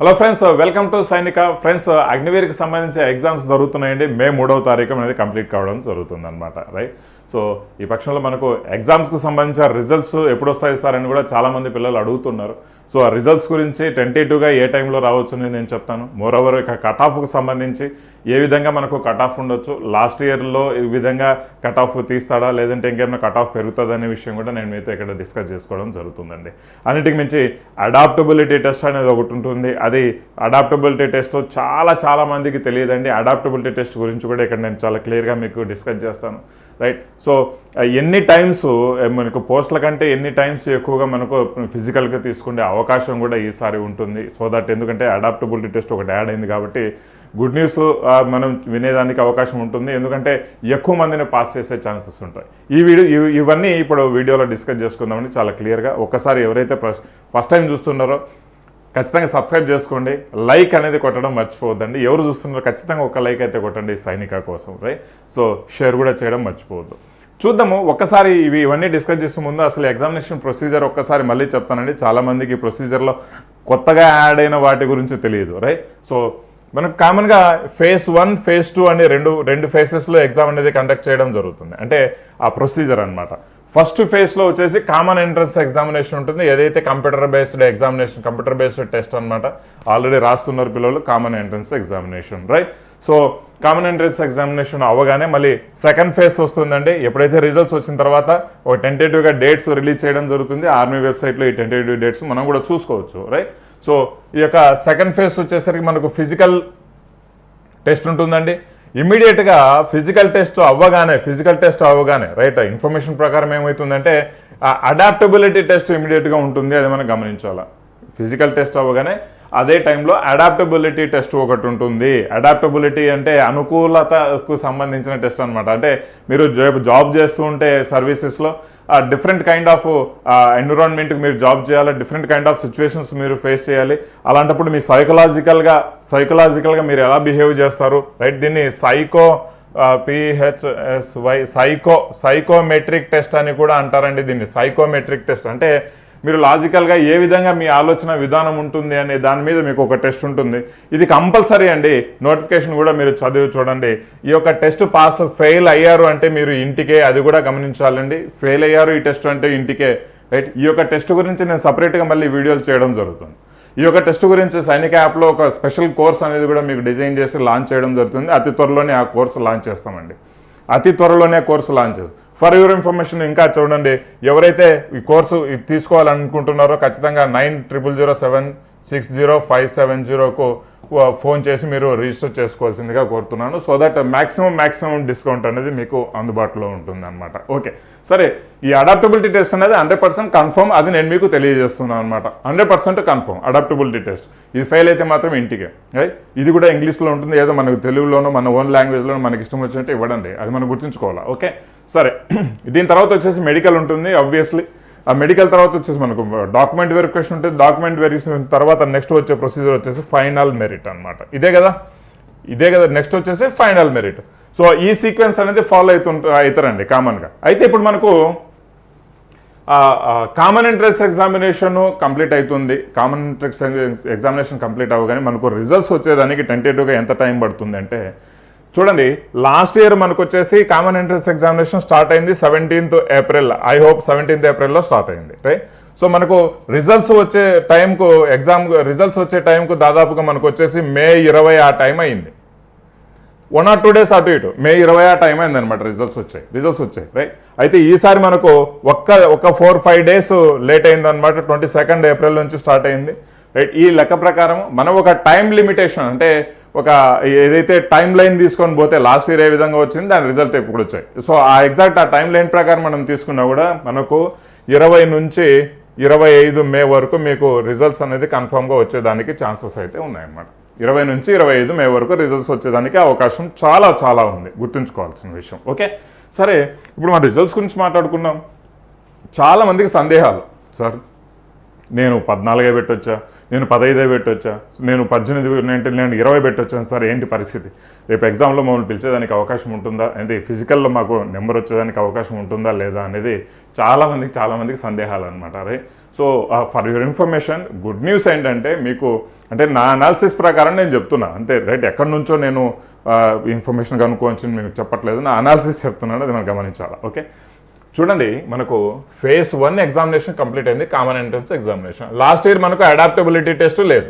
Hello friends welcome to Sainika friends అగ్నివీర్కి సంబంధించి exams జరుగుతున్నాయండి. మే మూడవ తారీఖు అనేది కంప్లీట్ కావడం జరుగుతుంది అనమాట రైట్ సో ఈ పక్షంలో మనకు ఎగ్జామ్స్కి సంబంధించిన రిజల్ట్స్ ఎప్పుడు వస్తాయి సార్ అని కూడా చాలామంది పిల్లలు అడుగుతున్నారు. సో ఆ రిజల్ట్స్ గురించి టెంటేటివ్గా ఏ టైంలో రావచ్చు అని నేను చెప్తాను. మోర్ ఓవర్ ఇక కట్ ఆఫ్కి సంబంధించి ఏ విధంగా మనకు కట్ ఆఫ్ ఉండొచ్చు లాస్ట్ ఇయర్లో ఈ విధంగా కట్ ఆఫ్ తీస్తాడా? లేదంటే ఇంకేమైనా కట్ ఆఫ్ పెరుగుతుందా అనే విషయం కూడా నేను మీతో ఇక్కడ డిస్కస్ చేసుకోవడం జరుగుతుందండి. అన్నిటికి మించి అడాప్టబిలిటీ టెస్ట్ అనేది ఒకటి ఉంటుంది. అది అడాప్టబిలిటీ టెస్ట్ చాలా చాలా మందికి తెలియదండి. అడాప్టబిలిటీ టెస్ట్ గురించి కూడా ఇక్కడ నేను చాలా క్లియర్గా మీకు డిస్కస్ చేస్తాను. రైట్ సో ఎన్ని టైమ్స్ మనకు పోస్టుల కంటే ఎన్ని టైమ్స్ ఎక్కువగా మనకు ఫిజికల్గా తీసుకునే అవకాశం కూడా ఈసారి ఉంటుంది. సో దట్ ఎందుకంటే అడాప్టబిలిటీ టెస్ట్ ఒకటి యాడ్ అయింది కాబట్టి గుడ్ న్యూస్ మనం వినేదానికి అవకాశం ఉంటుంది. ఎందుకంటే ఎక్కువ మందిని పాస్ చేసే ఛాన్సెస్ ఉంటాయి. ఈ వీడియో ఇవి- ఇవన్నీ ఇప్పుడు వీడియోలో డిస్కస్ చేసుకుందామని చాలా క్లియర్గా ఒక్కసారి ఎవరైతే ఫస్ట్ టైం చూస్తున్నారో ఖచ్చితంగా సబ్స్క్రైబ్ చేసుకోండి. లైక్ అనేది కొట్టడం మర్చిపోవద్దండి. ఎవరు చూస్తున్నారో ఖచ్చితంగా ఒక లైక్ అయితే కొట్టండి సైనిక కోసం రైట్ సో షేర్ కూడా చేయడం మర్చిపోవద్దు. చూద్దాము ఒక్కసారి ఇవి ఇవన్నీ డిస్కస్ చేసే ముందు అసలు ఎగ్జామినేషన్ ప్రొసీజర్ ఒక్కసారి మళ్ళీ చెప్తానండి. చాలామందికి ఈ ప్రొసీజర్లో కొత్తగా యాడ్ అయిన వాటి గురించి తెలియదు రైట్ సో మనకు కామన్గా ఫేజ్ వన్ ఫేజ్ టూ అనే రెండు రెండు ఫేసెస్లో ఎగ్జామ్ అనేది కండక్ట్ చేయడం జరుగుతుంది. అంటే ఆ ప్రొసీజర్ అన్నమాట. ఫస్ట్ ఫేజ్లో వచ్చేసి కామన్ ఎంట్రన్స్ ఎగ్జామినేషన్ ఉంటుంది. ఏదైతే computer based examination computer based test అనమాట ఆల్రెడీ రాస్తున్నారు పిల్లలు common entrance examination right so common entrance examination అవ్వగానే మళ్ళీ సెకండ్ ఫేజ్ వస్తుందండి. ఎప్పుడైతే రిజల్ట్స్ వచ్చిన తర్వాత ఒక టెంటేటివ్గా డేట్స్ రిలీజ్ చేయడం జరుగుతుంది. ఆర్మీ వెబ్సైట్లో ఈ టెంటేటివ్ డేట్స్ మనం కూడా చూసుకోవచ్చు రైట్ సో ఈ యొక్క సెకండ్ ఫేజ్ వచ్చేసరికి మనకు ఫిజికల్ టెస్ట్ ఉంటుందండి. ఇమ్మీడియట్గా ఫిజికల్ టెస్ట్ అవ్వగానే ఫిజికల్ టెస్ట్ అవ్వగానే రైట్ ఇన్ఫర్మేషన్ ప్రకారం ఏమవుతుందంటే అడాప్టబిలిటీ టెస్ట్ ఇమ్మీడియట్గా ఉంటుంది అది మనం గమనించాలా. ఫిజికల్ టెస్ట్ అవ్వగానే అదే టైంలో అడాప్టబిలిటీ టెస్ట్ ఒకటి ఉంటుంది. అడాప్టబిలిటీ అంటే అనుకూలతకు సంబంధించిన టెస్ట్ అనమాట అంటే మీరు రేపు జాబ్ చేస్తూ ఉంటే సర్వీసెస్లో డిఫరెంట్ కైండ్ ఆఫ్ ఎన్విరాన్మెంట్కి మీరు జాబ్ చేయాలి డిఫరెంట్ కైండ్ ఆఫ్ సిచ్యువేషన్స్ మీరు ఫేస్ చేయాలి. అలాంటప్పుడు మీ సైకలాజికల్గా సైకలాజికల్గా మీరు ఎలా బిహేవ్ చేస్తారు? రైట్ దీన్ని psycho PHSY psycho psychometric test అని కూడా అంటారండి దీన్ని. సైకోమెట్రిక్ టెస్ట్ అంటే మీరు లాజికల్గా ఏ విధంగా మీ ఆలోచన విధానం ఉంటుంది అనే దాని మీద మీకు ఒక టెస్ట్ ఉంటుంది. ఇది కంపల్సరీ అండి. నోటిఫికేషన్ కూడా మీరు చదివి చూడండి. ఈ యొక్క టెస్ట్ పాస్ ఫెయిల్ అయ్యారు అంటే మీరు ఇంటికే అది కూడా గమనించాలండి. ఫెయిల్ అయ్యారు ఈ టెస్ట్ అంటే ఇంటికే. రైట్ ఈ యొక్క టెస్ట్ గురించి నేను సపరేట్గా మళ్ళీ వీడియోలు చేయడం జరుగుతుంది. ఈ యొక్క టెస్ట్ గురించి సైనిక యాప్లో ఒక స్పెషల్ కోర్స్ అనేది కూడా మీకు డిజైన్ చేసి లాంచ్ చేయడం జరుగుతుంది. అతి త్వరలోనే ఆ కోర్సు లాంచ్ చేస్తామండి. అతి త్వరలోనే course launch for your information ఇంకా చూడండి ఎవరైతే ఈ కోర్సు ఇది తీసుకోవాలనుకుంటున్నారో ఖచ్చితంగా nine triple zero seven six zero five seven జీరోకు phone చేసి మీరు రిజిస్టర్ చేసుకోవాల్సిందిగా కోరుతున్నాను. So that maximum maximum discount అనేది మీకు అందుబాటులో ఉంటుంది అనమాట ఓకే. సరే ఈ అడాప్టబిలిటీ టెస్ట్ అనేది హండ్రెడ్ పర్సెంట్ కన్ఫర్మ్ అది నేను మీకు తెలియజేస్తున్నాను అనమాట hundred percent confirm adaptability test. ఇది ఫెయిల్ అయితే మాత్రం ఇంటికే. రైట్? ఇది కూడా ఇంగ్లీష్లో ఉంటుంది ఏదో మనకు తెలుగులోనో మన ఓన్ లాంగ్వేజ్లోనో మనకి ఇష్టం వచ్చినట్టు ఇవ్వడండి అది మనం గుర్తుంచుకోవాలా? ఓకే. సరే. దీని తర్వాత వచ్చేసి మెడికల్ ఉంటుంది ఆబ్వియస్లీ ఆ మెడికల్ తర్వాత వచ్చేసి మనకు డాక్యుమెంట్ వెరిఫికేషన్ ఉంటుంది డాక్యుమెంట్ వెరిఫికేషన్ తర్వాత నెక్స్ట్ వచ్చే ప్రొసీజర్ వచ్చేసి ఫైనల్ మెరిట్ అనమాట ఇదే కదా? ఇదే కదా? నెక్స్ట్ వచ్చేసి ఫైనల్ మెరిట్ సో ఈ సీక్వెన్స్ అనేది ఫాలో అవుతుంట అవుతారండి కామన్గా అయితే ఇప్పుడు మనకు కామన్ ఎంట్రెన్స్ ఎగ్జామినేషన్ కంప్లీట్ అవుతుంది కామన్ ఎంట్రెన్స్ ఎగ్జామినేషన్ కంప్లీట్ అవ్వగానే మనకు రిజల్ట్స్ వచ్చేదానికి టెంటేటివ్గా ఎంత టైం పడుతుంది అంటే చూడండి లాస్ట్ ఇయర్ మనకు వచ్చేసి కామన్ ఎంట్రన్స్ ఎగ్జామినేషన్ స్టార్ట్ అయింది seventeenth April I hope seventeenth ఏప్రిల్లో స్టార్ట్ అయింది రైట్ సో మనకు రిజల్ట్స్ వచ్చే టైంకు ఎగ్జామ్ రిజల్ట్స్ వచ్చే టైంకు దాదాపుగా మనకు వచ్చేసి మే ఇరవై ఆ టైం అయింది. వన్ ఆర్ టూ డేస్ అటు ఇటు మే ఇరవై ఆ టైం అయింది అనమాట రిజల్ట్స్ వచ్చాయి రిజల్ట్స్ వచ్చాయి రైట్ అయితే ఈసారి మనకు ఒక్క ఒక ఫోర్ ఫైవ్ డేస్ లేట్ అయింది అనమాట ట్వంటీ సెకండ్ ఏప్రిల్ నుంచి స్టార్ట్ అయింది. రైట్ ఈ లెక్క ప్రకారం మనం ఒక టైం లిమిటేషన్ అంటే ఒక ఏదైతే టైం లైన్ తీసుకొని పోతే లాస్ట్ ఇయర్ ఏ విధంగా వచ్చింది దాని రిజల్ట్ ఎప్పుడు వచ్చాయి. సో ఆ ఎగ్జాక్ట్ ఆ టైం లైన్ ప్రకారం మనం తీసుకున్నా కూడా మనకు ఇరవై నుంచి ఇరవై ఐదు మే వరకు మీకు రిజల్ట్స్ అనేది కన్ఫామ్గా వచ్చేదానికి ఛాన్సెస్ అయితే ఉన్నాయన్నమాట. ఇరవై నుంచి ఇరవై ఐదు మే వరకు రిజల్ట్స్ వచ్చేదానికి అవకాశం చాలా చాలా ఉంది. గుర్తుంచుకోవాల్సిన విషయం. ఓకే సరే ఇప్పుడు మన రిజల్ట్స్ గురించి మాట్లాడుకున్నాం చాలా మందికి సందేహాలు సార్. నేను పద్నాలుగే పెట్టొచ్చా? నేను పదహైదే పెట్టొచ్చా? నేను పద్దెనిమిది నేను నేను ఇరవై పెట్టొచ్చాను సార్ ఏంటి పరిస్థితి? రేపు ఎగ్జామ్లో మమ్మల్ని పిలిచేదానికి అవకాశం ఉంటుందా? అంటే ఫిజికల్లో మాకు నెంబర్ వచ్చేదానికి అవకాశం ఉంటుందా లేదా అనేది చాలామందికి చాలామందికి సందేహాలు అనమాట అరే so for your information good news ఏంటంటే మీకు అంటే నా అనాలిసిస్ ప్రకారం నేను చెప్తున్నా అంతే రైట్? ఎక్కడి నుంచో నేను ఇన్ఫర్మేషన్ కనుక్కోవచ్చు మీకు చెప్పట్లేదు నా అనాలిసిస్ చెప్తున్నాను అది మనం గమనించాలా ఓకే? చూడండి మనకు ఫేస్ వన్ ఎగ్జామినేషన్ కంప్లీట్ అయింది common entrance examination last year మనకు అడాప్టబిలిటీ టెస్ట్ లేదు.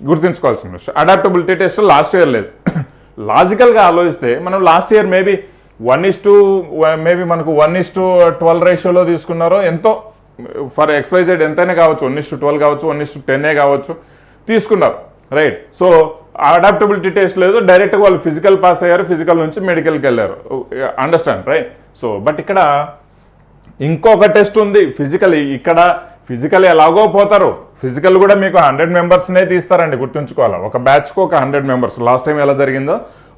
గుర్తుంచుకోవాల్సిన విషయం అడాప్టబిలిటీ టెస్ట్ లాస్ట్ ఇయర్ లేదు. లాజికల్గా ఆలోచిస్తే మనం last year maybe one is two maybe మనకు వన్ ఇస్ టు ట్వెల్వ్ రేషియోలో తీసుకున్నారో ఎంతో ఫర్ ఎక్స్వైజెడ్ ఎంతైనా కావచ్చు వన్ ఇస్ టు ట్వెల్వ్ కావచ్చు వన్ ఇస్ టు టెన్ఏ కావచ్చు తీసుకున్నారు. రైట్ సో అడాప్టబిలిటీ టెస్ట్ లేదు డైరెక్ట్గా వాళ్ళు ఫిజికల్ పాస్ అయ్యారు ఫిజికల్ నుంచి మెడికల్కి వెళ్ళారు. Uh, understand right so but ఇక్కడ ఇంకొక టెస్ట్ ఉంది. ఫిజికల్ ఇక్కడ ఫిజికల్ ఎలాగో పోతారు. ఫిజికల్ కూడా మీకు హండ్రెడ్ మెంబర్స్నే తీస్తారండి గుర్తుంచుకోవాలి. ఒక బ్యాచ్కు ఒక హండ్రెడ్ మెంబర్స్ లాస్ట్ టైం ఎలా జరిగిందో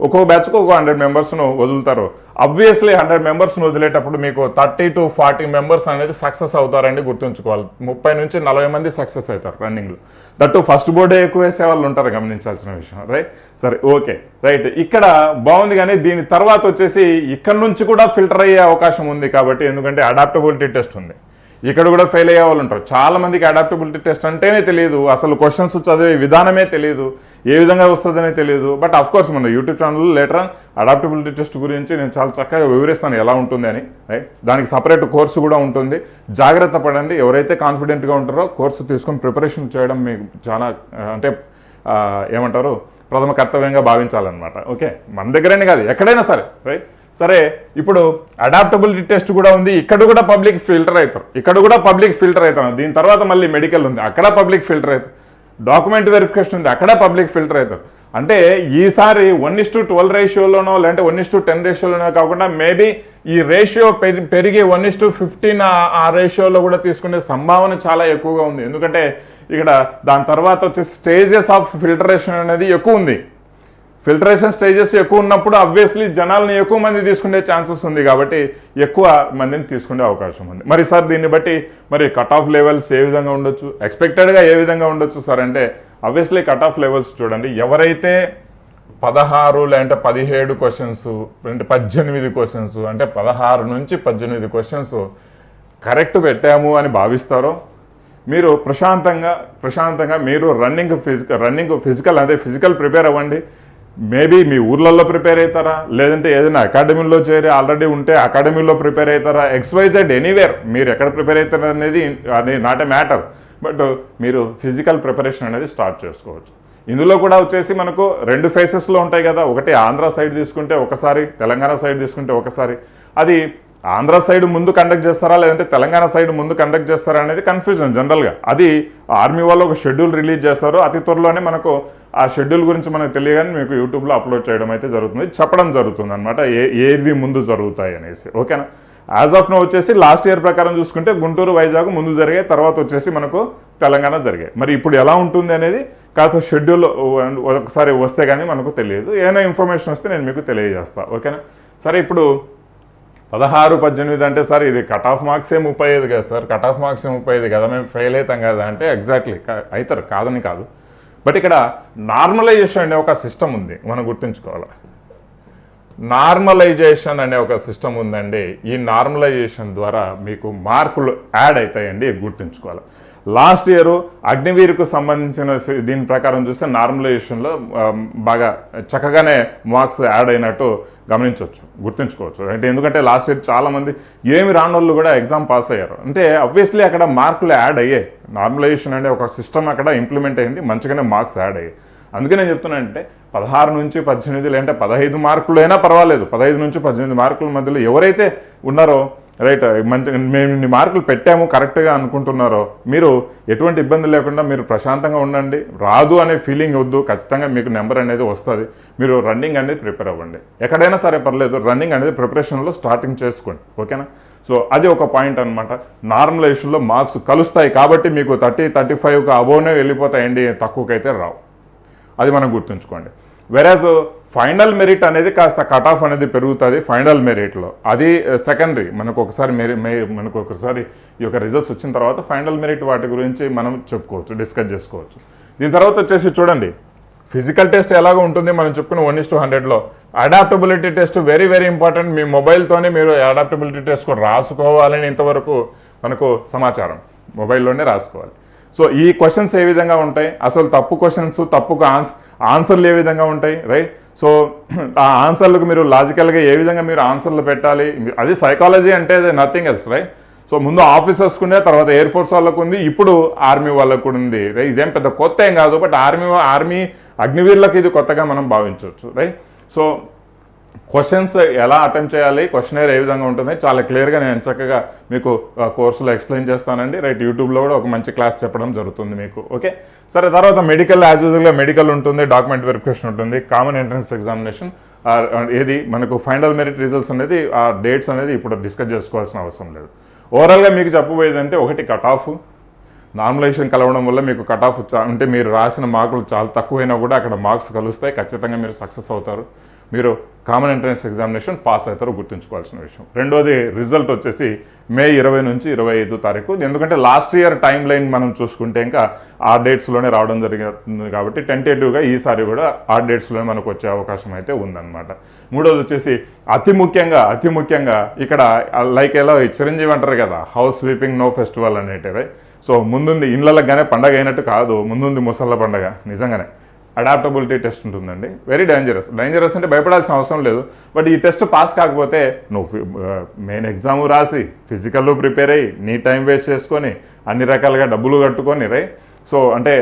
ఒక్కొక్క బ్యాచ్కు ఒక హండ్రెడ్ మెంబర్స్ను వదులుతారు. అబ్వియస్లీ హండ్రెడ్ మెంబర్స్ను వదిలేటప్పుడు మీకు థర్టీ టు ఫార్టీ మెంబర్స్ అనేది సక్సెస్ అవుతారండి గుర్తుంచుకోవాలి. ముప్పై నుంచి నలభై మంది సక్సెస్ అవుతారు రన్నింగ్లో దట్టు ఫస్ట్ బోర్డే ఎక్కువ వేసే వాళ్ళు ఉంటారు గమనించాల్సిన విషయం. రైట్ సరే ఓకే రైట్ ఇక్కడ బాగుంది కానీ దీని తర్వాత వచ్చేసి ఇక్కడ నుంచి కూడా ఫిల్టర్ అయ్యే అవకాశం ఉంది కాబట్టి ఎందుకంటే అడాప్టబిలిటీ టెస్ట్ ఉంది. ఇక్కడ కూడా ఫెయిల్ అయ్యే వాళ్ళు ఉంటారు. చాలామందికి అడాప్టబిలిటీ టెస్ట్ అంటేనే తెలియదు. అసలు క్వశ్చన్స్ చదివే విధానమే తెలియదు. ఏ విధంగా వస్తుందనే తెలియదు. బట్ అఫ్ కోర్స్ మన YouTube channel later adaptability test గురించి నేను చాలా చక్కగా వివరిస్తాను ఎలా ఉంటుంది అని రైట్ దానికి సపరేట్ కోర్సు కూడా ఉంటుంది. జాగ్రత్త పడండి. ఎవరైతే కాన్ఫిడెంట్గా ఉంటారో కోర్సు తీసుకొని ప్రిపరేషన్ చేయడం మీకు చాలా అంటే ఏమంటారు? ప్రథమ కర్తవ్యంగా భావించాలన్నమాట. ఓకే మన దగ్గరనే కాదు. ఎక్కడైనా సరే రైట్ సరే ఇప్పుడు అడాప్టబిలిటీ టెస్ట్ కూడా ఉంది ఇక్కడ కూడా పబ్లిక్ ఫిల్టర్ అవుతారు. ఇక్కడ కూడా పబ్లిక్ ఫిల్టర్ అవుతారు. దీని తర్వాత మళ్ళీ మెడికల్ ఉంది. అక్కడ పబ్లిక్ ఫిల్టర్ అవుతారు. డాక్యుమెంట్ వెరిఫికేషన్ ఉంది. అక్కడ పబ్లిక్ ఫిల్టర్ అవుతారు. అంటే ఈసారి వన్ ఇస్ టు ట్వెల్వ్ రేషియోలోనో లేదంటే వన్ ఇస్ టు టెన్ రేషియోలోనో కాకుండా మేబీ ఈ రేషియో పెరిగి వన్ ఇస్ టు ఫిఫ్టీన్ ఆ రేషియోలో కూడా తీసుకునే సంభావన చాలా ఎక్కువగా ఉంది. ఎందుకంటే ఇక్కడ దాని తర్వాత వచ్చే స్టేజెస్ ఆఫ్ ఫిల్టరేషన్ అనేది ఎక్కువ ఉంది. ఫిల్టరేషన్ స్టేజెస్ ఎక్కువ ఉన్నప్పుడు అబ్వియస్లీ జనాల్ని ఎక్కువ మంది తీసుకునే ఛాన్సెస్ ఉంది కాబట్టి ఎక్కువ మందిని తీసుకునే అవకాశం ఉంది. మరి సార్ దీన్ని బట్టి మరి కట్ ఆఫ్ లెవెల్స్ ఏ విధంగా ఉండొచ్చు? ఎక్స్పెక్టెడ్గా ఏ విధంగా ఉండొచ్చు సార్? అంటే అబ్వియస్లీ కట్ ఆఫ్ లెవెల్స్ చూడండి. ఎవరైతే పదహారు లేదంటే పదిహేడు క్వశ్చన్స్ అంటే పద్దెనిమిది క్వశ్చన్స్ అంటే పదహారు నుంచి పద్దెనిమిది క్వశ్చన్స్ కరెక్ట్ పెట్టాము అని భావిస్తారో మీరు ప్రశాంతంగా ప్రశాంతంగా మీరు రన్నింగ్ ఫిజికల్ రన్నింగ్ ఫిజికల్ అదే ఫిజికల్ ప్రిపేర్ అవ్వండి. మేబీ మీ ఊర్లలో ప్రిపేర్ అవుతారా లేదంటే ఏదైనా అకాడమీలో చేరి ఆల్రెడీ ఉంటే అకాడమీలో ప్రిపేర్ అవుతారా ఎక్స్వైజెడ్ ఎనీవేర్ మీరు ఎక్కడ ప్రిపేర్ అవుతారు అనేది అది నాట్ ఎ మ్యాటర్ బట్ మీరు ఫిజికల్ ప్రిపరేషన్ అనేది స్టార్ట్ చేసుకోవచ్చు. ఇందులో కూడా వచ్చేసి మనకు రెండు ఫేసెస్లో ఉంటాయి కదా. ఒకటి ఆంధ్ర సైడ్ తీసుకుంటే ఒకసారి తెలంగాణ సైడ్ తీసుకుంటే ఒకసారి. అది ఆంధ్ర సైడ్ ముందు కండక్ట్ చేస్తారా లేదంటే తెలంగాణ సైడ్ ముందు కండక్ట్ చేస్తారా అనేది కన్ఫ్యూజన్ జనరల్గా అది ఆర్మీ వాళ్ళు ఒక షెడ్యూల్ రిలీజ్ చేస్తారు అతి త్వరలోనే మనకు ఆ షెడ్యూల్ గురించి మనకు తెలియగానే మీకు యూట్యూబ్లో అప్లోడ్ చేయడం అయితే జరుగుతుంది. చెప్పడం జరుగుతుంది అనమాట ఏ ఏవి ముందు జరుగుతాయి అనేసి. ఓకేనా? యాజ్ ఆఫ్ నో వచ్చేసి లాస్ట్ ఇయర్ ప్రకారం చూసుకుంటే గుంటూరు వైజాగ్ ముందు జరిగాయి. తర్వాత వచ్చేసి మనకు తెలంగాణ జరిగాయి. మరి ఇప్పుడు ఎలా ఉంటుంది అనేది కాస్త షెడ్యూల్ ఒకసారి వస్తే కానీ మనకు తెలియదు. ఏమైనా ఇన్ఫర్మేషన్ వస్తే నేను మీకు తెలియజేస్తా. ఓకేనా? సరే ఇప్పుడు పదహారు పద్దెనిమిది అంటే సార్ ఇది కట్ ఆఫ్ మార్క్సే ముప్పై ఐదు కదా సార్. కట్ ఆఫ్ మార్క్సే ముప్పై ఐదు కదా మేము ఫెయిల్ అవుతాం కదా అంటే ఎగ్జాక్ట్లీ అవుతారు కాదని కాదు. బట్ ఇక్కడ నార్మలైజేషన్ అనే ఒక సిస్టమ్ ఉంది మనం గుర్తుంచుకోవాలి. నార్మలైజేషన్ అనే ఒక సిస్టమ్ ఉందండి ఈ నార్మలైజేషన్ ద్వారా మీకు మార్కులు యాడ్ అవుతాయండి గుర్తుంచుకోవాలి. లాస్ట్ ఇయర్ అగ్నివీర్కు సంబంధించిన దీని ప్రకారం చూస్తే నార్మలైజేషన్లో బాగా చక్కగానే మార్క్స్ యాడ్ అయినట్టు గమనించవచ్చు గుర్తుంచుకోవచ్చు. అంటే ఎందుకంటే లాస్ట్ ఇయర్ చాలామంది ఏమి రాని వాళ్ళు కూడా ఎగ్జామ్ పాస్ అయ్యారు. అంటే అబ్వియస్లీ అక్కడ మార్కులు యాడ్ అయ్యాయి. నార్మలైజేషన్ అనే ఒక సిస్టమ్ అక్కడ ఇంప్లిమెంట్ అయింది మంచిగానే మార్క్స్ యాడ్ అయ్యాయి. అందుకే నేను చెప్తున్నానంటే పదహారు నుంచి పద్దెనిమిది లేదంటే పదహైదు మార్కులు అయినా పర్వాలేదు. పదహైదు నుంచి పద్దెనిమిది మార్కుల మధ్యలో ఎవరైతే ఉన్నారో రైట్ మంచి మేము ఇన్ని మార్కులు పెట్టాము కరెక్ట్గా అనుకుంటున్నారో మీరు ఎటువంటి ఇబ్బంది లేకుండా మీరు ప్రశాంతంగా ఉండండి. రాదు అనే ఫీలింగ్ వద్దు ఖచ్చితంగా మీకు నెంబర్ అనేది వస్తుంది. మీరు రన్నింగ్ అనేది ప్రిపేర్ అవ్వండి. ఎక్కడైనా సరే పర్లేదు రన్నింగ్ అనేది ప్రిపరేషన్లో స్టార్టింగ్ చేసుకోండి. ఓకేనా? సో అది ఒక పాయింట్ అనమాట నార్మలైజేషన్లో మార్క్స్ కలుస్తాయి కాబట్టి మీకు థర్టీ థర్టీ ఫైవ్కి అబోనే వెళ్ళిపోతాయండి తక్కువకైతే రావు. అది మనం గుర్తుంచుకోండి. వెరాజ్ ఫైనల్ మెరిట్ అనేది కాస్త కట్ ఆఫ్ అనేది పెరుగుతుంది ఫైనల్ మెరిట్లో. అది సెకండరీ. మనకు ఒకసారి మెరి మే- మనకు ఒకసారి ఈ యొక్క రిజల్ట్స్ వచ్చిన తర్వాత ఫైనల్ మెరిట్ వాటి గురించి మనం చెప్పుకోవచ్చు డిస్కస్ చేసుకోవచ్చు. దీని తర్వాత వచ్చేసి చూడండి. ఫిజికల్ టెస్ట్ ఎలాగో ఉంటుంది మనం చెప్పుకున్న వన్ ఇస్ టూ హండ్రెడ్లో. Adaptability test very very important. మీ మొబైల్తోనే మీరు అడాప్టబిలిటీ టెస్ట్ కూడా రాసుకోవాలని ఇంతవరకు మనకు సమాచారం. మొబైల్లోనే రాసుకోవాలి. సో ఈ క్వశ్చన్స్ ఏ విధంగా ఉంటాయి? అసలు తప్పు క్వశ్చన్స్ తప్పుకు ఆన్స్ ఆన్సర్లు ఏ విధంగా ఉంటాయి? రైట్ సో ఆ ఆన్సర్లకు మీరు లాజికల్గా ఏ విధంగా మీరు ఆన్సర్లు పెట్టాలి? అది సైకాలజీ అంటే అది నథింగ్ ఎల్స్ రైట్ సో ముందు ఆఫీసర్స్కి ఉండే తర్వాత ఎయిర్ ఫోర్స్ వాళ్ళకు ఉంది ఇప్పుడు ఆర్మీ వాళ్ళకు కూడా ఉంది రైట్ ఇదేం పెద్ద కొత్త ఏం కాదు బట్ ఆర్మీ ఆర్మీ అగ్నివీర్లకు ఇది కొత్తగా మనం భావించవచ్చు రైట్ సో క్వశ్చన్స్ ఎలా అటెంప్ట్ చేయాలి? క్వశ్చనర్ ఏ విధంగా ఉంటుంది? చాలా క్లియర్గా నేను చక్కగా మీకు కోర్సులో ఎక్స్ప్లెయిన్ చేస్తానండి. రైట్ యూట్యూబ్లో కూడా ఒక మంచి క్లాస్ చెప్పడం జరుగుతుంది మీకు. ఓకే సరే తర్వాత మెడికల్ యాజ్ యూజువల్గా మెడికల్ ఉంటుంది డాక్యుమెంట్ వెరిఫికేషన్ ఉంటుంది కామన్ ఎంట్రన్స్ ఎగ్జామినేషన్ ఏది? మనకు ఫైనల్ మెరిట్ రిజల్ట్స్ అనేది ఆ డేట్స్ అనేది ఇప్పుడు డిస్కస్ చేసుకోవాల్సిన అవసరం లేదు. ఓవరాల్గా మీకు చెప్పబోయేది అంటే ఒకటి కట్ ఆఫ్ నార్మలైజేషన్ కలవడం వల్ల మీకు కట్ ఆఫ్ అంటే మీరు రాసిన మార్కులు చాలా తక్కువైనా కూడా అక్కడ మార్క్స్ కలుస్తాయి. ఖచ్చితంగా మీరు సక్సెస్ అవుతారు. మీరు కామన్ ఎంట్రన్స్ ఎగ్జామినేషన్ పాస్ అవుతారో గుర్తుంచుకోవాల్సిన విషయం. రెండోది రిజల్ట్ వచ్చేసి మే ఇరవై నుంచి ఇరవై ఐదు తారీఖు. ఎందుకంటే లాస్ట్ ఇయర్ టైం లైన్ మనం చూసుకుంటే ఇంకా ఆ డేట్స్లోనే రావడం జరిగింది కాబట్టి టెంటేటివ్గా ఈసారి కూడా ఆ డేట్స్లోనే మనకు వచ్చే అవకాశం అయితే ఉందన్నమాట. మూడోది వచ్చేసి అతి ముఖ్యంగా అతి ముఖ్యంగా ఇక్కడ లైక్ ఎలా చిరంజీవి అంటారు కదా హౌస్ స్వీపింగ్ నో ఫెస్టివల్ అనేటివి. సో ముందుంది ఇళ్ళగానే పండగ అయినట్టు కాదు ముందుంది ముసళ్ళ పండగ నిజంగానే. అడాప్టబిలిటీ టెస్ట్ ఉంటుందండి. వెరీ డేంజరస్ డేంజరస్ అంటే భయపడాల్సిన అవసరం లేదు. బట్ ఈ టెస్ట్ పాస్ కాకపోతే నువ్వు మెయిన్ ఎగ్జామ్ రాసి ఫిజికల్లో ప్రిపేర్ అయ్యి నీ టైం వేస్ట్ చేసుకొని అన్ని రకాలుగా డబ్బులు కట్టుకొని రై సో అంటే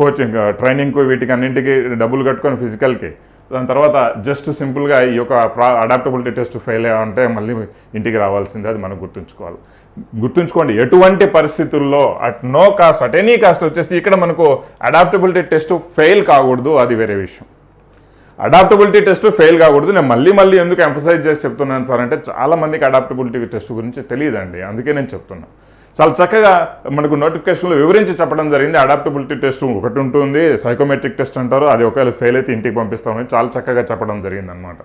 కోచింగ్ ట్రైనింగ్కు వీటికి అన్నింటికి డబ్బులు కట్టుకొని ఫిజికల్కి దాని తర్వాత జస్ట్ సింపుల్గా ఈ యొక్క ప్రా అడాప్టబిలిటీ టెస్ట్ ఫెయిల్ అంటే మళ్ళీ ఇంటికి రావాల్సిందే అది మనం గుర్తుంచుకోవాలి. గుర్తుంచుకోండి ఎటువంటి పరిస్థితుల్లో at no cost at any cost వచ్చేసి ఇక్కడ మనకు అడాప్టబిలిటీ టెస్ట్ ఫెయిల్ కాకూడదు అది వేరే విషయం. అడాప్టబిలిటీ టెస్ట్ ఫెయిల్ కాకూడదు నేను మళ్ళీ మళ్ళీ ఎందుకు ఎంఫసైజ్ చేసి చెప్తున్నాను సార్ అంటే చాలా మందికి అడాప్టబిలిటీ టెస్ట్ గురించి తెలియదండి అందుకే నేను చెప్తున్నాను చాలా చక్కగా మనకు నోటిఫికేషన్లో వివరించి చెప్పడం జరిగింది. అడాప్టబిలిటీ టెస్ట్ ఒకటి ఉంటుంది. సైకోమెట్రిక్ టెస్ట్ అంటారు. అది ఒకవేళ ఫెయిల్ అయితే ఇంటికి పంపిస్తామని చాలా చక్కగా చెప్పడం జరిగింది అనమాట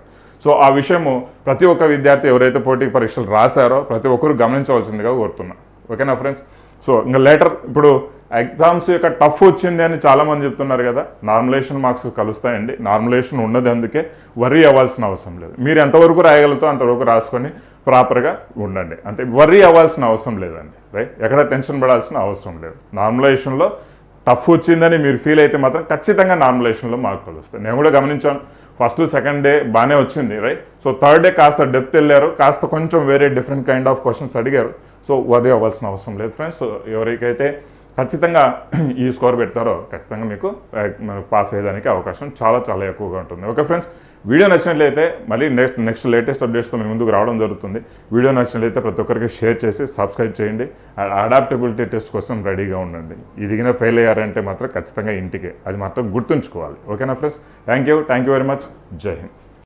సో ఆ విషయము ప్రతి ఒక్క విద్యార్థి ఎవరైతే పోటీ పరీక్షలు రాశారో ప్రతి ఒక్కరు గమనించవలసిందిగా కోరుతున్నా. ఓకేనా ఫ్రెండ్స్ సో ఇంకా లేటర్ ఇప్పుడు ఎగ్జామ్స్ యొక్క టఫ్ వచ్చింది అని చాలామంది చెప్తున్నారు కదా. నార్మలేషన్ మార్క్స్ కలుస్తాయండి. నార్మలేషన్ ఉన్నది అందుకే వర్రీ అవ్వాల్సిన అవసరం లేదు. మీరు ఎంతవరకు రాయగలుగుతో అంతవరకు రాసుకొని ప్రాపర్గా ఉండండి. అంతే వర్రీ అవ్వాల్సిన అవసరం లేదండి. రైట్ ఎక్కడ టెన్షన్ పడాల్సిన అవసరం లేదు. నార్మలైజేషన్లో టఫ్ వచ్చిందని మీరు ఫీల్ అయితే మాత్రం ఖచ్చితంగా నార్మలైజేషన్లో మార్కులు వస్తాయి. నేను కూడా గమనించాను. ఫస్ట్ సెకండ్ డే బాగానే వచ్చింది రైట్ సో థర్డ్ డే కాస్త డెప్త్ వెళ్ళారు. కాస్త కొంచెం వేరే డిఫరెంట్ కైండ్ ఆఫ్ క్వశ్చన్స్ అడిగారు. సో వరీ అవ్వాల్సిన అవసరం లేదు ఫ్రెండ్స్ ఎవరికైతే ఖచ్చితంగా ఈ స్కోర్ పెట్టారో ఖచ్చితంగా మీకు పాస్ అయ్యేదానికి అవకాశం చాలా చాలా ఎక్కువగా ఉంటుంది. ఓకే ఫ్రెండ్స్ వీడియో నచ్చినట్లయితే మళ్ళీ నెక్స్ట్ నెక్స్ట్ లేటెస్ట్ అప్డేట్స్తో మీ ముందుకు రావడం జరుగుతుంది. వీడియో నచ్చినట్లయితే ప్రతి ఒక్కరికి షేర్ చేసి సబ్స్క్రైబ్ చేయండి. అడాప్టబిలిటీ టెస్ట్ కోసం రెడీగా ఉండండి. ఇదిగిన ఫెయిల్ అయ్యారంటే మాత్రం ఖచ్చితంగా ఇంటికే. అది మాత్రం గుర్తుంచుకోవాలి. ఓకేనా friends? Thank you. Thank you very much. Jai Hind.